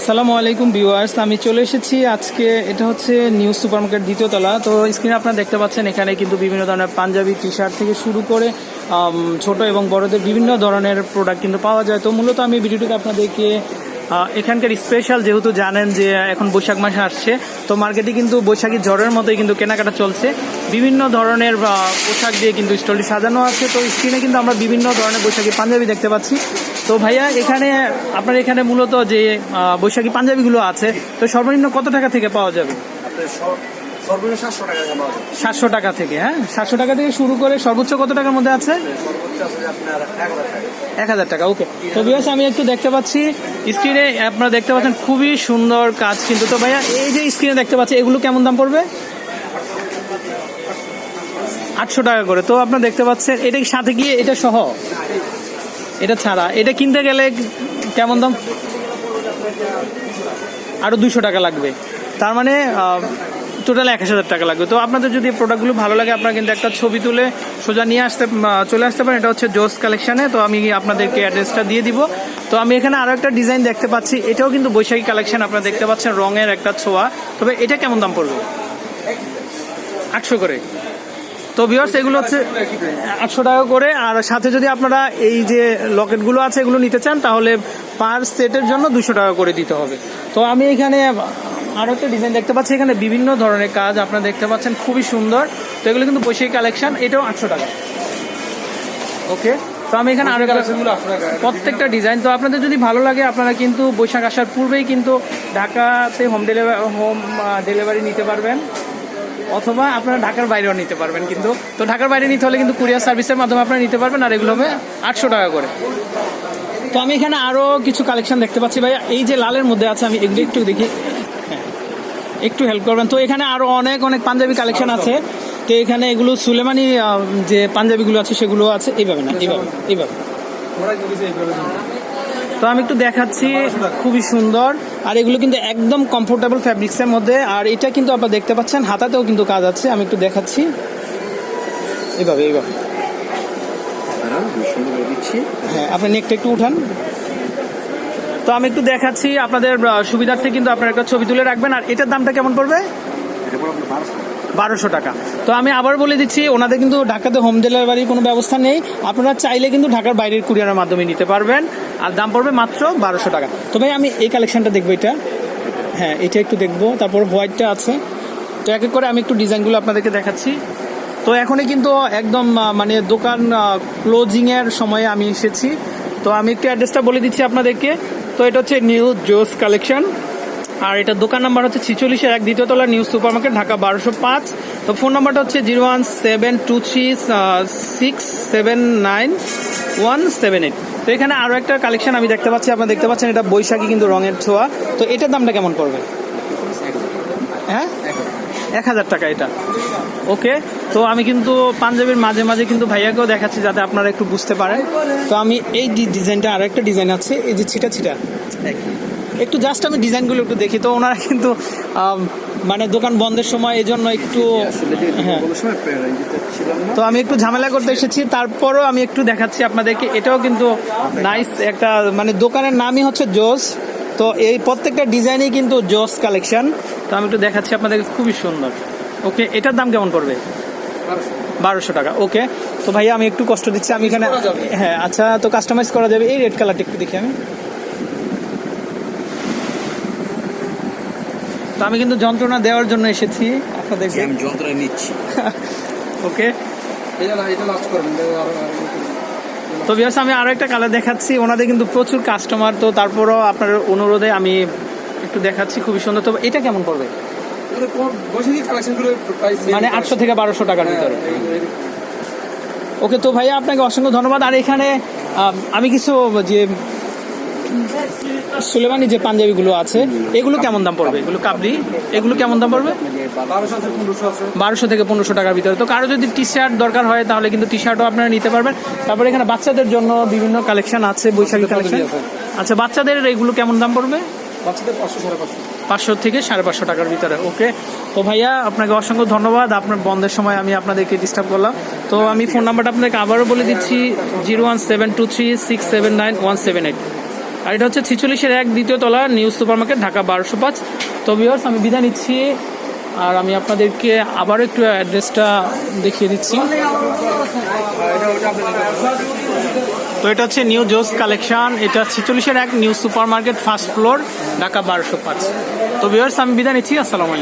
আসসালামু আলাইকুম ভিউয়ার্স, আমি চলে এসেছি আজকে, এটা হচ্ছে নিউ সুপার মার্কেট দ্বিতীয় তলা। তো স্ক্রিনে আপনারা দেখতে পাচ্ছেন, এখানে কিন্তু বিভিন্ন ধরনের পাঞ্জাবি টি শার্ট থেকে শুরু করে ছোট এবং বড়দের বিভিন্ন ধরনের প্রোডাক্ট কিন্তু পাওয়া যায়। তো মূলত আমি ভিডিওটিতে আপনাদেরকে এখানকার স্পেশাল যেহেতু জানেন যে এখন বৈশাখ মাসে আসছে, তো মার্কেটে কিন্তু বৈশাখী ঝড়ের মতোই কিন্তু কেনাকাটা চলছে। বিভিন্ন ধরনের পোশাক দিয়ে কিন্তু স্টলটি সাজানো আছে। তো স্ক্রিনে কিন্তু আমরা বিভিন্ন ধরনের বৈশাখী পাঞ্জাবি দেখতে পাচ্ছি। তো ভাইয়া এখানে আপনার এখানে মূলত যে বৈশাখী পাঞ্জাবিগুলো আছে তো সর্বনিম্ন কত টাকা থেকে পাওয়া যাবে? সর্বনিম্ন সাতশো টাকা সাতশো টাকা থেকে হ্যাঁ? সাতশো টাকা থেকে শুরু করে সর্বোচ্চ কত টাকার মধ্যে আছে? এক হাজার টাকা। এক হাজার টাকা ওকে। তো বিকজ আমি একটু দেখতে পাচ্ছি স্ক্রিনে আপনারা দেখতে পাচ্ছেন খুবই সুন্দর কাজ কিন্তু। তো ভাইয়া এই যে স্ক্রিনে দেখতে পাচ্ছি এগুলো কেমন দাম পড়বে? আটশো টাকা করে। তো আপনারা দেখতে পাচ্ছেন এটা কি সাথে গিয়ে এটা সহ? এটা ছাড়া। এটা কিনতে গেলে কেমন দাম? আরও দুশো টাকা লাগবে। তার মানে টোটাল এক হাজার টাকা লাগবে। তো আপনাদের যদি প্রোডাক্টগুলো ভালো লাগে, আপনারা কিন্তু একটা ছবি তুলে সোজা নিয়ে আসতে চলে আসতে পারেন। এটা হচ্ছে জোস কালেকশানে তো আমি আপনাদেরকে অ্যাড্রেসটা দিয়ে দিব। তো আমি এখানে আরও একটা ডিজাইন দেখতে পাচ্ছি। এটাও কিন্তু বৈশাখী কালেকশন আপনারা দেখতে পাচ্ছেন রঙের একটা ছোঁয়া। তবে এটা কেমন দাম পড়বে? আটশো করে। তো ভিউয়ার্স এগুলো হচ্ছে আটশো টাকা করে। আর সাথে যদি আপনারা এই যে লকেটগুলো আছে এগুলো নিতে চান তাহলে পার সেটের জন্য দুশো টাকা করে দিতে হবে। তো আমি এখানে আরও একটা ডিজাইন দেখতে পাচ্ছি। এখানে বিভিন্ন ধরনের কাজ আপনারা দেখতে পাচ্ছেন খুবই সুন্দর। তো এগুলো কিন্তু বৈশাখী কালেকশন এটাও আটশো টাকা। ওকে? তো আমি এখানে আরও প্রত্যেকটা ডিজাইন তো আপনাদের যদি ভালো লাগে আপনারা কিন্তু বৈশাখ আসার পূর্বেই কিন্তু ঢাকাতে হোম ডেলিভারি হোম ডেলিভারি নিতে পারবেন। অথবা আপনারা ঢাকার বাইরেও নিতে পারবেন কিন্তু। তো ঢাকার বাইরে নিতে হলে কিন্তু কুরিয়ার সার্ভিসের মাধ্যমে আপনারা নিতে পারবেন আর এগুলো হবে আটশো টাকা করে। তো আমি এখানে আরও কিছু কালেকশন দেখতে পাচ্ছি ভাই এই যে লালের মধ্যে আছে আমি এগুলো একটু দেখি। হ্যাঁ, একটু হেল্প করবেন। তো এখানে আরও অনেক অনেক পাঞ্জাবি কালেকশন আছে। তো এখানে এগুলো সুলেমানি যে পাঞ্জাবিগুলো আছে সেগুলো আছে। এইভাবে না এইভাবে এইভাবে। তো আমি একটু দেখাচ্ছি। খুবই সুন্দর। আর এগুলো কিন্তু একদম কমফোর্টেবল ফ্যাব্রিক্সের মধ্যে। আর এটা কিন্তু আপনারা দেখতে পাচ্ছেন হাতাতেও কিন্তু কাজ আছে আমি একটু দেখাচ্ছি। এইভাবে এইভাবে। হ্যাঁ আপনি নেকটা একটু উঠান। তো আমি একটু দেখাচ্ছি আপনাদের সুবিধার্থে কিন্তু আপনার একটা ছবি তুলে রাখবেন। আর এটার দামটা কেমন পড়বে? বারোশো টাকা। তো আমি আবার বলে দিচ্ছি, ওনাদের কিন্তু ঢাকাতে হোম ডেলিভারির কোনো ব্যবস্থা নেই। আপনারা চাইলে কিন্তু ঢাকার বাইরের কুরিয়ারের মাধ্যমে নিতে পারবেন। আর দাম পড়বে মাত্র বারোশো টাকা। তো ভাই, আমি এই কালেকশনটা দেখব এটা। হ্যাঁ এটা একটু দেখব। তারপর হোয়াইটটা আছে। তো এক এক করে আমি একটু ডিজাইনগুলো আপনাদেরকে দেখাচ্ছি। তো এখনই কিন্তু একদম মানে দোকান ক্লোজিংয়ের সময়ে আমি এসেছি। তো আমি একটু অ্যাড্রেসটা বলে দিচ্ছি আপনাদেরকে। তো এটা হচ্ছে নিউ জোস কালেকশন আর এটা দোকান নাম্বার হচ্ছে ছিচল্লিশের এক দ্বিতীয় তলা নিউ সুপার মার্কেট ঢাকা বারোশো পাঁচ। তো ফোন নাম্বারটা হচ্ছে zero one seven two three six seven nine one seven eight. তো এখানে আরও একটা কালেকশন আমি দেখতে পাচ্ছি, আপনারা দেখতে পাচ্ছেন এটা বৈশাখী কিন্তু রঙের ছোঁয়া। তো এটার দামটা কেমন পড়বে? হ্যাঁ? এক হাজার টাকা এটা। ওকে, তো আমি কিন্তু পাঞ্জাবির মাঝে মাঝে কিন্তু ভাইয়াকেও দেখাচ্ছি যাতে আপনারা একটু বুঝতে পারেন। তো আমি এই ডিজাইনটা আরও একটা ডিজাইন আছে, এই যে ছিটা ছিটা। একটু জাস্ট আমি ডিজাইনগুলো একটু দেখি। তো ওনারা কিন্তু মানে দোকান বন্ধের সময় এই জন্য একটু হ্যাঁ। তো আমি একটু ঝামেলা করতে এসেছি তারপরও আমি একটু দেখাচ্ছি আপনাদেরকে। এটাও কিন্তু নাইস একটা মানে দোকানের নামই হচ্ছে জোস তো এই প্রত্যেকটা ডিজাইনই কিন্তু জোস কালেকশন তো আমি একটু দেখাচ্ছি আপনাদেরকে খুবই সুন্দর। ওকে এটার দাম কেমন পড়বে? বারোশো টাকা ওকে। তো ভাইয়া আমি একটু কষ্ট দিচ্ছি আমি এখানে হ্যাঁ আচ্ছা তো কাস্টমাইজ করা যাবে। এই রেড কালারটা একটু দেখি আমি। তো আমি কিন্তু যন্ত্রণা দেওয়ার জন্য এসেছি আপনাদেরকে। আমি যন্ত্রণা নিচ্ছি। ওকে। তো বিয়াস আমি আরও একটা কালার দেখাচ্ছি। ওনাদের কিন্তু প্রচুর কাস্টমার তো তারপরও আপনার অনুরোধে আমি একটু দেখাচ্ছি খুবই সুন্দর। তো এটা কেমন পড়বে? মানে আটশো থেকে বারোশো টাকার ভিতরে। ওকে তো ভাইয়া আপনাকে অসংখ্য ধন্যবাদ। আর এখানে আমি কিছু যে সুলেমানি যে পাঞ্জাবিগুলো আছে এগুলো কেমন দাম পড়বে? এগুলো কাবলি? এগুলো কেমন দাম পড়বে? বারোশো থেকে পনেরোশো টাকার ভিতরে। তো কারও যদি টি শার্ট দরকার হয় তাহলে কিন্তু টি শার্টও আপনারা নিতে পারবেন। তারপরে এখানে বাচ্চাদের জন্য বিভিন্ন কালেকশন আছে বৈশাখী কালেকশন। আচ্ছা বাচ্চাদের এগুলো কেমন দাম পড়বে? পাঁচশো থেকে সাড়ে পাঁচশো টাকার ভিতরে। ওকে। তো ভাইয়া আপনাকে অসংখ্য ধন্যবাদ। আপনার বন্ধের সময় আমি আপনাদেরকে ডিস্টার্ব করলাম। তো আমি ফোন নাম্বারটা আপনাকে আবারও বলে দিচ্ছি zero one seven two three six seven nine one seven eight. আর এটা হচ্ছে ছিচল্লিশের এক দ্বিতীয় তলা নিউজ সুপার মার্কেট ঢাকা বারোশো পাঁচ। তো আমি বিদায় নিচ্ছি। আর আমি আপনাদেরকে আবার একটু অ্যাড্রেসটা দেখিয়ে দিচ্ছি। তো এটা হচ্ছে নিউ জোস কালেকশন এটা ছিচল্লিশের এক new supermarket first floor Dhaka বারোশো পাঁচ। তো ভিউয়ার্স আমি বিদায় নিচ্ছি। আসসালামু